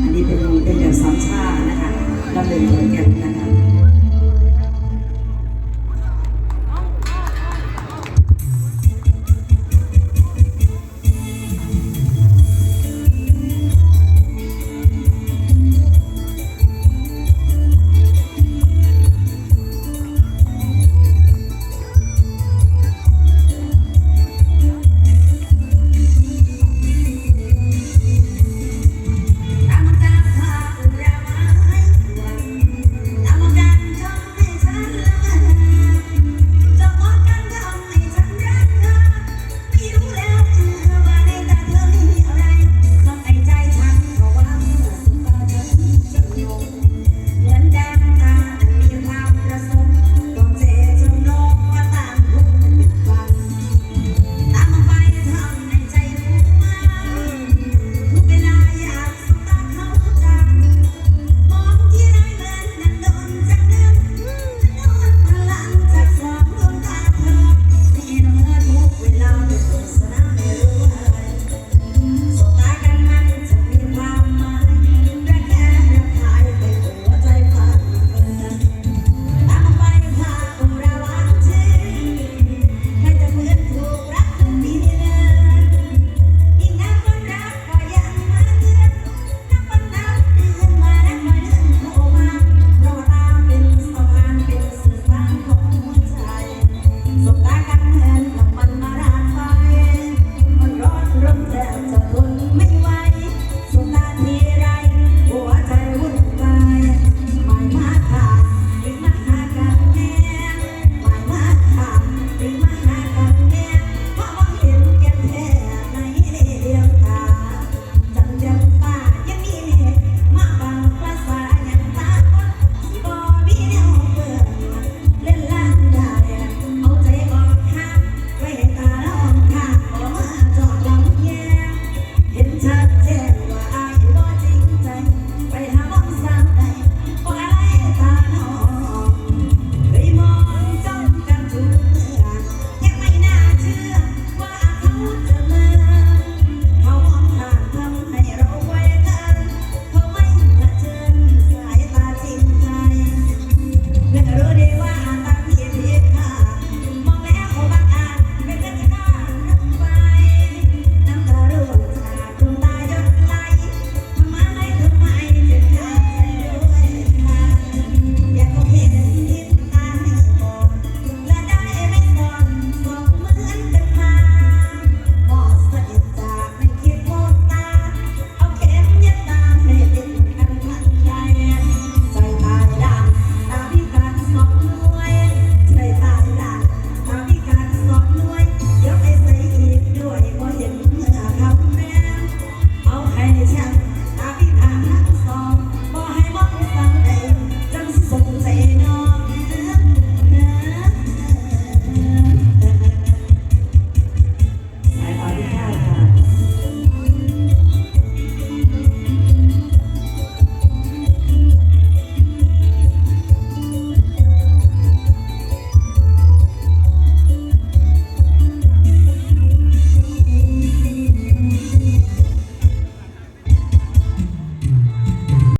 อันนี้เป็นเป็นแบบสามชาตินะคะเราเลียงขอนแก่นนะคะ